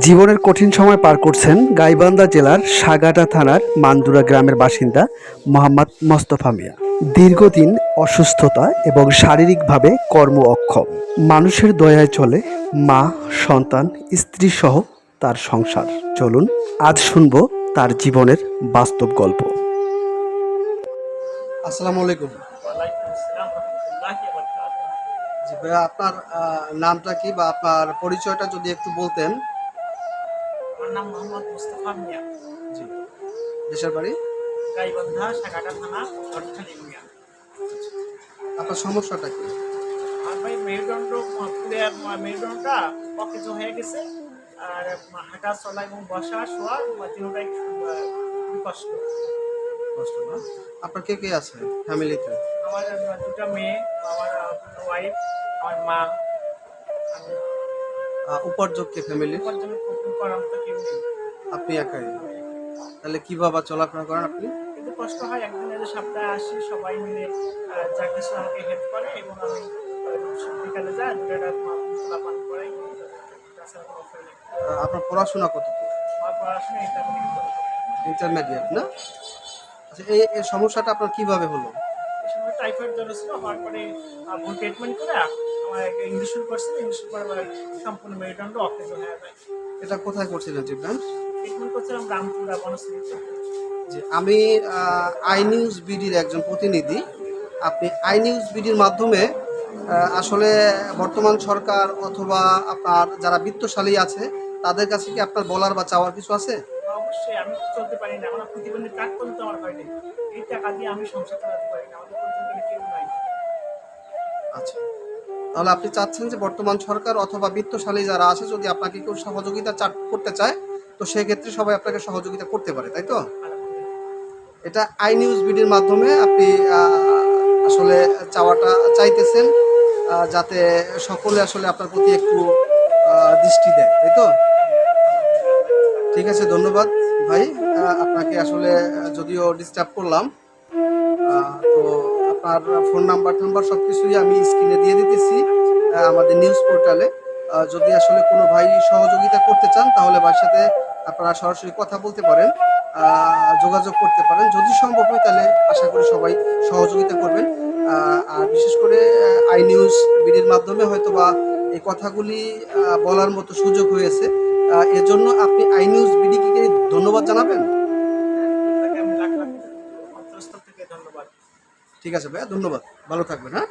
জীবনের কঠিন সময় পার করছেন গাইবান্ধা জেলার সাগাটা থানার মান্দুরা গ্রামের বাসিন্দা মোহাম্মদ মোস্তফা মিয়া। দীর্ঘদিন অসুস্থতা এবং শারীরিকভাবে কর্ম অক্ষম মানুষের দয়ায় চলে মা সন্তান স্ত্রী সহ তার সংসার। চলুন আজ শুনব তার জীবনের বাস্তব গল্প। আসসালামু আলাইকুম। আপনার নামটা কি বা আপনার পরিচয়টা যদি একটু বলতেন। নাম মোহাম্মদ মুস্তফা মিয়া। জি। দেশের বাড়ি? গাইবান্ধা সাগাটা থানা অর্থালি মিয়া আপনার সমস্যাটা কি? আর ভাই মেরুদণ্ড পুরের মেরুদণ্ডটা অকেজ হয়ে গেছে। আর হাঁটা চলা এবং বসা শোয়া তিনটাই কষ্ট। কষ্ট না? আপনার কে কে আছে? ফ্যামিলিতে আমার দুটা মেয়ে আমার ওয়াইফ আমার মা আমি উপার্জক কে ফ্যামিলির উপার্জনের খুব করার মতো কেউ নেই আপনি একাই। তাহলে কীভাবে চলাফেরা করেন আপনি? কিন্তু কষ্ট হয় একদিন এসে সপ্তাহে আসি সবাই মিলে যা কিছু আমাকে হেল্প করে এবং আমি বিকালে যাই দুটা পান করাই আপনার পড়াশোনা কত আমার পড়াশোনা ইন্টারমিডিয়েট না? আচ্ছা এই সমস্যাটা আপনার কীভাবে হলো? টাইফয়েড জ্বর ছিল হওয়ার পরে ভুল ট্রিটমেন্ট করে আমার একটা ইঞ্জেকশন করছে ইঞ্জেকশন করে আমার সম্পূর্ণ মেরুদণ্ড হয়ে যায়। এটা কোথায় করছিলেন ট্রিটমেন্ট ট্রিটমেন্ট করছিলাম রামপুরা বনশ্রীতে যে আমি আই নিউজ বিডির একজন প্রতিনিধি। আপনি আই নিউজ বিডির মাধ্যমে আসলে বর্তমান সরকার অথবা আপনার যারা বিত্তশালী আছে তাদের কাছে কি আপনার বলার বা চাওয়ার কিছু আছে? অবশ্যই আমি চলতে পারি না। আমার প্রতিবন্ধী কাজ করতে আমার হয়নি এই টাকা দিয়ে আমি সংসার চালাতে পারি না। আমাদের কেউ নাই। আচ্ছা। তাহলে আপনি চাচ্ছেন যে বর্তমান সরকার অথবা বিত্তশালী যারা আছে যদি আপনাকে কেউ সহযোগিতা করতে চায় তো সেক্ষেত্রে সবাই আপনাকে সহযোগিতা করতে পারে তাই তো? এটা আই নিউজ বিডির মাধ্যমে আপনি আসলে চাওয়াটা চাইতেছেন যাতে সকলে আসলে আপনার প্রতি একটু দৃষ্টি দেয় তাই তো? ঠিক আছে, ধন্যবাদ ভাই। আপনাকে আসলে যদিও ডিস্টার্ব করলাম তো আপনার ফোন নাম্বার টাম্বার সব কিছুই আমি স্ক্রিনে দিয়ে দিতেছি আমাদের নিউজ পোর্টালে যদি আসলে কোনো ভাই সহযোগিতা করতে চান, তাহলে ভাইয়ের সাথে আপনারা সরাসরি কথা বলতে পারেন যোগাযোগ করতে পারেন। যদি সম্ভব হয়, তাহলে আশা করি সবাই সহযোগিতা করবেন। আর বিশেষ করে আই নিউজ বিডির মাধ্যমে হয়তো বা এই কথাগুলি বলার মতো সুযোগ হয়েছে। এজন্য আপনি আই নিউজ বিডিকে ধন্যবাদ জানাবেন? ঠিক আছে ভাইয়া ধন্যবাদ। ভালো থাকবেন হ্যাঁ?